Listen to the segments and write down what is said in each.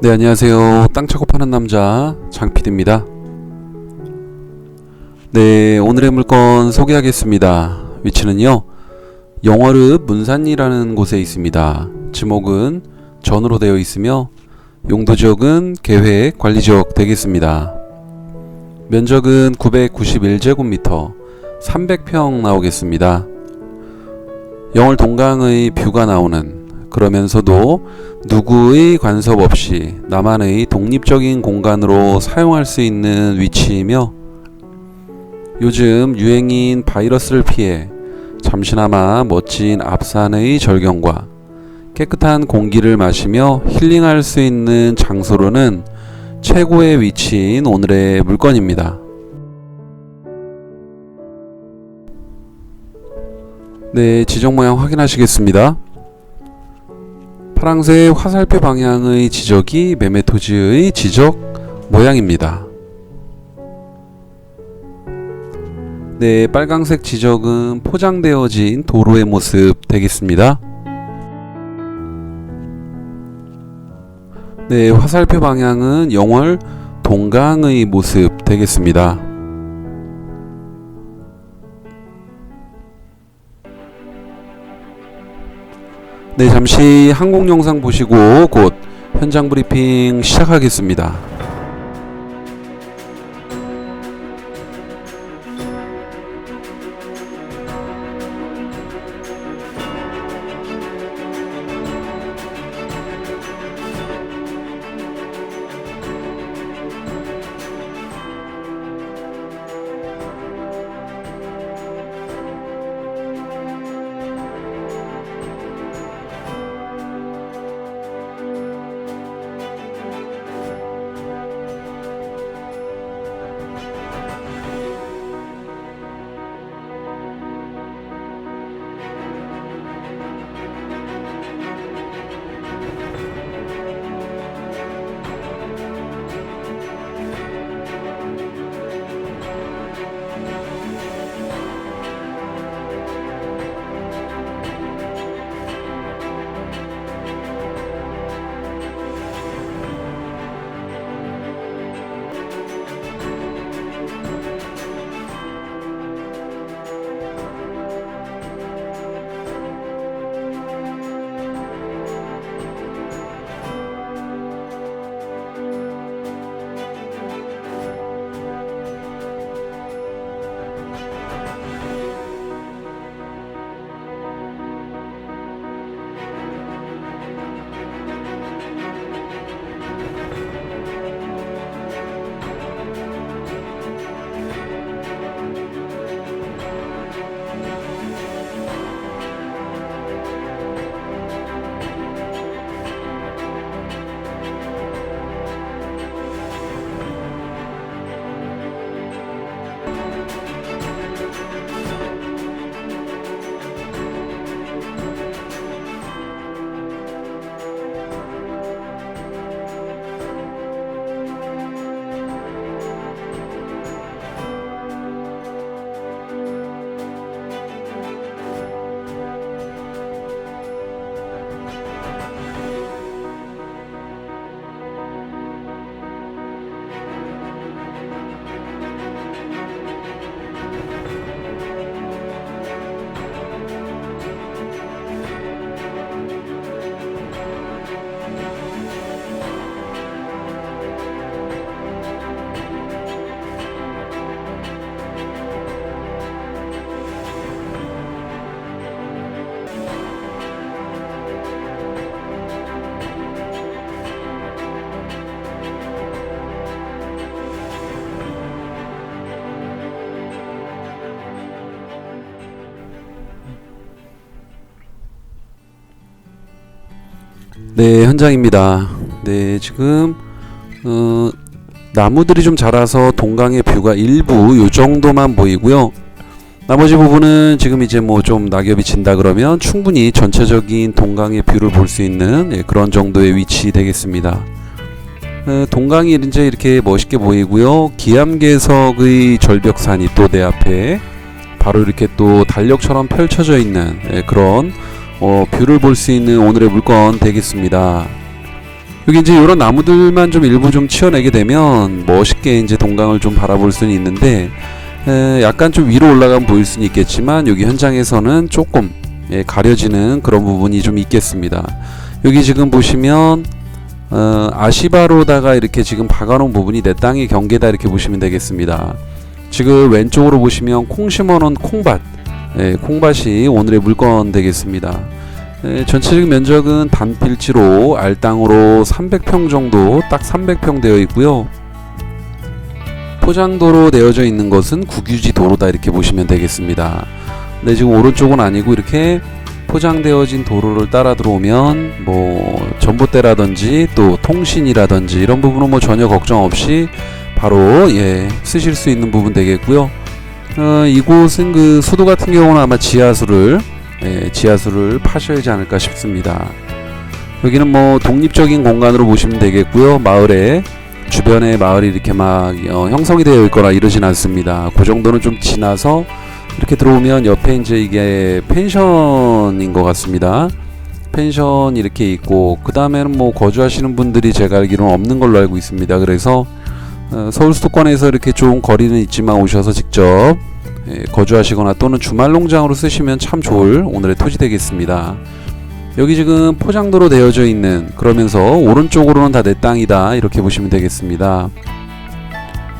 네, 안녕하세요. 땅 차고 파는 남자 장피디입니다. 네, 오늘의 물건 소개하겠습니다. 위치는요. 영월읍 문산리라는 곳에 있습니다. 지목은 전으로 되어 있으며 용도 지역은 계획 관리 지역 되겠습니다. 면적은 991제곱미터 300평 나오겠습니다. 영월 동강의 뷰가 나오는 그러면서도 누구의 간섭 없이 나만의 독립적인 공간으로 사용할 수 있는 위치이며 요즘 유행인 바이러스를 피해 잠시나마 멋진 앞산의 절경과 깨끗한 공기를 마시며 힐링할 수 있는 장소로는 최고의 위치인 오늘의 물건입니다. 네, 지정 모양 확인하시겠습니다. 파랑색 화살표 방향의 지적이 매매 토지의 지적 모양입니다. 네, 빨강색 지적은 포장되어진 도로의 모습 되겠습니다. 네, 화살표 방향은 영월 동강의 모습 되겠습니다. 네, 잠시 항공 영상 보시고 곧 현장 브리핑 시작하겠습니다. 네, 현장입니다. 네, 지금 어, 나무들이 좀 자라서 동강의 뷰가 일부 요 정도만 보이고요. 나머지 부분은 지금 이제 뭐 좀 낙엽이 진다 그러면 충분히 전체적인 동강의 뷰를 볼 수 있는 예, 그런 정도의 위치 되겠습니다. 어, 동강이 이제 이렇게 멋있게 보이고요. 기암괴석의 절벽산이 또 내 앞에 바로 이렇게 또 달력처럼 펼쳐져 있는 예, 그런 어, 뷰를 볼 수 있는 오늘의 물건 되겠습니다. 여기 이제 이런 나무들만 좀 일부 좀 치워내게 되면 멋있게 이제 동강을 좀 바라볼 수는 있는데 에, 약간 좀 위로 올라가면 보일 수는 있겠지만 여기 현장에서는 조금 예, 가려지는 그런 부분이 좀 있겠습니다. 여기 지금 보시면 어, 아시바로다가 이렇게 지금 박아놓은 부분이 내 땅의 경계다 이렇게 보시면 되겠습니다. 지금 왼쪽으로 보시면 콩 심어놓은 콩밭, 예, 콩밭이 오늘의 물건 되겠습니다. 예, 전체적인 면적은 단필지로 알땅으로 300평 정도, 딱 300평 되어 있고요. 포장도로 내어져 있는 것은 국유지 도로다 이렇게 보시면 되겠습니다. 근데 지금 오른쪽은 아니고 이렇게 포장되어진 도로를 따라 들어오면 뭐 전봇대라든지 또 통신이라든지 이런 부분은 뭐 전혀 걱정 없이 바로 예 쓰실 수 있는 부분 되겠고요. 어, 이곳은 그 수도 같은 경우는 아마 지하수를 예, 지하수를 파셔야 하지 않을까 싶습니다. 여기는 뭐 독립적인 공간으로 보시면 되겠고요. 마을에 주변에 마을이 이렇게 막 어, 형성이 되어 있거나 이러진 않습니다. 그 정도는 좀 지나서 이렇게 들어오면 옆에 이제 이게 펜션인 것 같습니다. 펜션 이렇게 있고 그 다음에는 뭐 거주하시는 분들이 제가 알기로는 없는 걸로 알고 있습니다. 그래서 어, 서울 수도권에서 이렇게 좋은 거리는 있지만 오셔서 직접 예, 거주하시거나 또는 주말 농장으로 쓰시면 참 좋을 오늘의 토지 되겠습니다. 여기 지금 포장도로 되어져 있는 그러면서 오른쪽으로는 다 내 땅이다 이렇게 보시면 되겠습니다.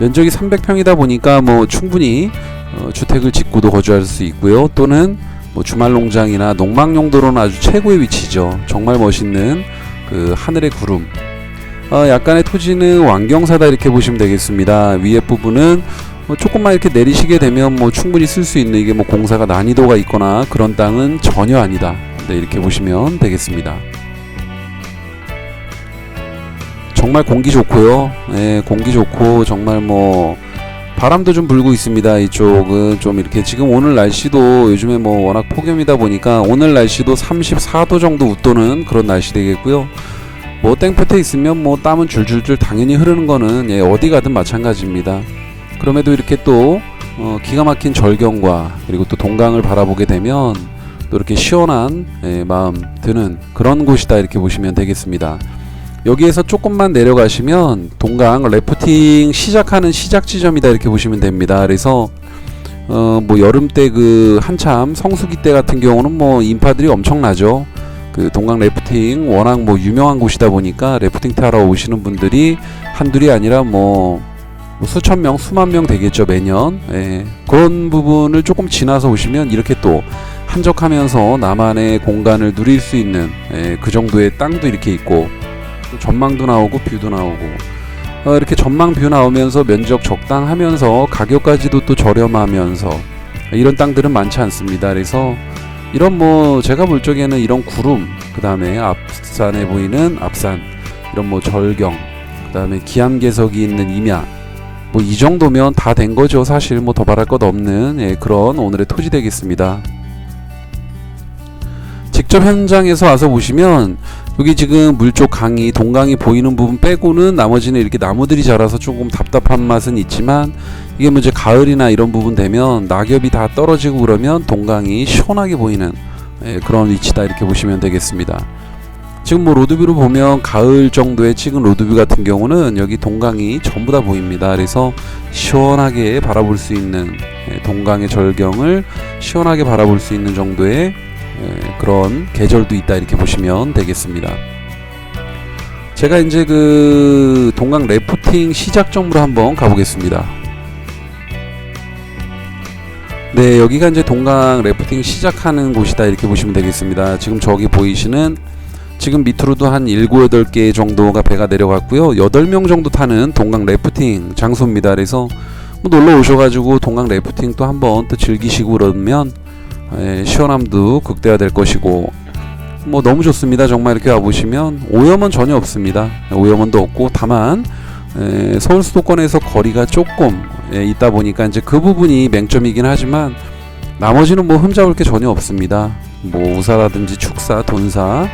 면적이 300평이다 보니까 뭐 충분히 어, 주택을 짓고도 거주할 수 있고요. 또는 뭐 주말 농장이나 농막 용도로는 아주 최고의 위치죠. 정말 멋있는 그 하늘의 구름. 어, 약간의 토지는 완경사다 이렇게 보시면 되겠습니다. 위에 부분은 뭐 조금만 이렇게 내리시게 되면 뭐 충분히 쓸 수 있는 이게 뭐 공사가 난이도가 있거나 그런 땅은 전혀 아니다. 네, 이렇게 보시면 되겠습니다. 정말 공기 좋고요. 예, 공기 좋고 정말 뭐 바람도 좀 불고 있습니다. 이쪽은 좀 이렇게 지금 오늘 날씨도 요즘에 뭐 워낙 폭염이다 보니까 오늘 날씨도 34도 정도 웃도는 그런 날씨 되겠고요. 뭐 땡볕에 있으면 뭐 땀은 줄줄줄 당연히 흐르는 거는 예, 어디 가든 마찬가지입니다. 그럼에도 이렇게 또 어, 기가 막힌 절경과 그리고 또 동강을 바라보게 되면 또 이렇게 시원한 예, 마음 드는 그런 곳이다 이렇게 보시면 되겠습니다. 여기에서 조금만 내려가시면 동강 래프팅 시작하는 시작 지점이다 이렇게 보시면 됩니다. 그래서 어 뭐 여름 때 그 한참 성수기 때 같은 경우는 뭐 인파들이 엄청나죠. 그 동강 래프팅 워낙 뭐 유명한 곳이다 보니까 래프팅 타러 오시는 분들이 한둘이 아니라 뭐, 뭐 수천 명, 수만 명 되겠죠 매년. 예. 그런 부분을 조금 지나서 오시면 이렇게 또 한적하면서 나만의 공간을 누릴 수 있는 예, 그 정도의 땅도 이렇게 있고 또 전망도 나오고 뷰도 나오고 어, 이렇게 전망 뷰 나오면서 면적 적당하면서 가격까지도 또 저렴하면서 이런 땅들은 많지 않습니다. 그래서 이런 뭐 제가 볼 적에는 이런 구름 그 다음에 앞산에 보이는 앞산 이런 뭐 절경 그 다음에 기암괴석이 있는 임야 뭐 이 정도면 다 된 거죠. 사실 뭐 더 바랄 것 없는 예, 그런 오늘의 토지 되겠습니다. 직접 현장에서 와서 보시면 여기 지금 물쪽 강이 동강이 보이는 부분 빼고는 나머지는 이렇게 나무들이 자라서 조금 답답한 맛은 있지만 이게 뭐 이제 가을이나 이런 부분 되면 낙엽이 다 떨어지고 그러면 동강이 시원하게 보이는 예, 그런 위치다 이렇게 보시면 되겠습니다. 지금 뭐 로드뷰로 보면 가을 정도에 찍은 로드뷰 같은 경우는 여기 동강이 전부 다 보입니다. 그래서 시원하게 바라볼 수 있는 예, 동강의 절경을 시원하게 바라볼 수 있는 정도의 예, 그런 계절도 있다 이렇게 보시면 되겠습니다. 제가 이제 그 동강 래프팅 시작점으로 한번 가보겠습니다. 네, 여기가 이제 동강 래프팅 시작하는 곳이다 이렇게 보시면 되겠습니다. 지금 저기 보이시는 지금 밑으로도 한 7, 8개 정도가 배가 내려갔고요. 8명 정도 타는 동강 래프팅 장소입니다. 그래서 뭐 놀러 오셔가지고 동강 래프팅 또 한번 또 즐기시고 그러면 예, 시원함도 극대화될 것이고 뭐 너무 좋습니다. 정말 이렇게 와보시면 오염은 전혀 없습니다. 오염원도 없고 다만 에, 서울 수도권에서 거리가 조금 에, 있다 보니까 이제 그 부분이 맹점이긴 하지만 나머지는 뭐 흠잡을 게 전혀 없습니다. 뭐 우사라든지 축사, 돈사,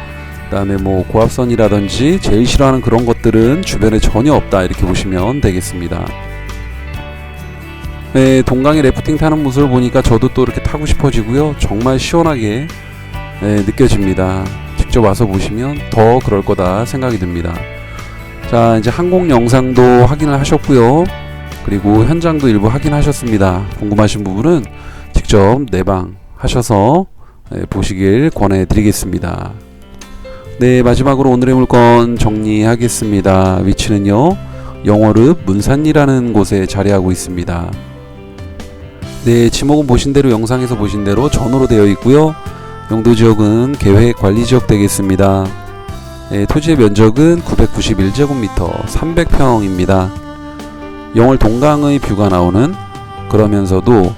그다음에 뭐 고압선이라든지 제일 싫어하는 그런 것들은 주변에 전혀 없다 이렇게 보시면 되겠습니다. 네, 동강에 래프팅 타는 모습을 보니까 저도 또 이렇게 타고 싶어지고요. 정말 시원하게 네, 느껴집니다. 직접 와서 보시면 더 그럴 거다 생각이 듭니다. 자 이제 항공 영상도 확인을 하셨고요. 그리고 현장도 일부 확인하셨습니다. 궁금하신 부분은 직접 내방 하셔서 예, 보시길 권해드리겠습니다. 네 마지막으로 오늘의 물건 정리하겠습니다. 위치는요 영월읍 문산리라는 곳에 자리하고 있습니다. 네 지목은 보신 대로 영상에서 보신 대로 전으로 되어 있고요. 용도 지역은 계획 관리 지역 되겠습니다. 네, 토지의 면적은 991제곱미터 300평입니다. 영월 동강의 뷰가 나오는 그러면서도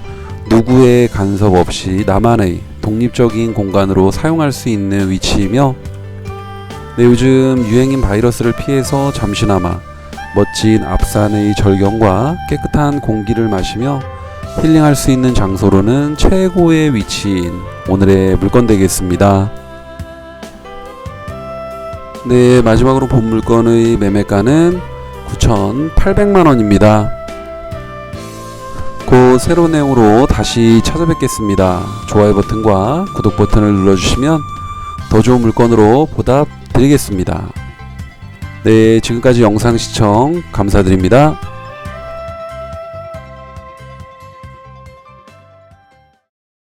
누구의 간섭 없이 나만의 독립적인 공간으로 사용할 수 있는 위치이며 네, 요즘 유행인 바이러스를 피해서 잠시나마 멋진 앞산의 절경과 깨끗한 공기를 마시며 힐링할 수 있는 장소로는 최고의 위치인 오늘의 물건 되겠습니다. 네, 마지막으로 본 물건의 매매가는 9,800만 원입니다. 곧 새로운 내용으로 다시 찾아뵙겠습니다. 좋아요 버튼과 구독 버튼을 눌러주시면 더 좋은 물건으로 보답 드리겠습니다. 네, 지금까지 영상 시청 감사드립니다.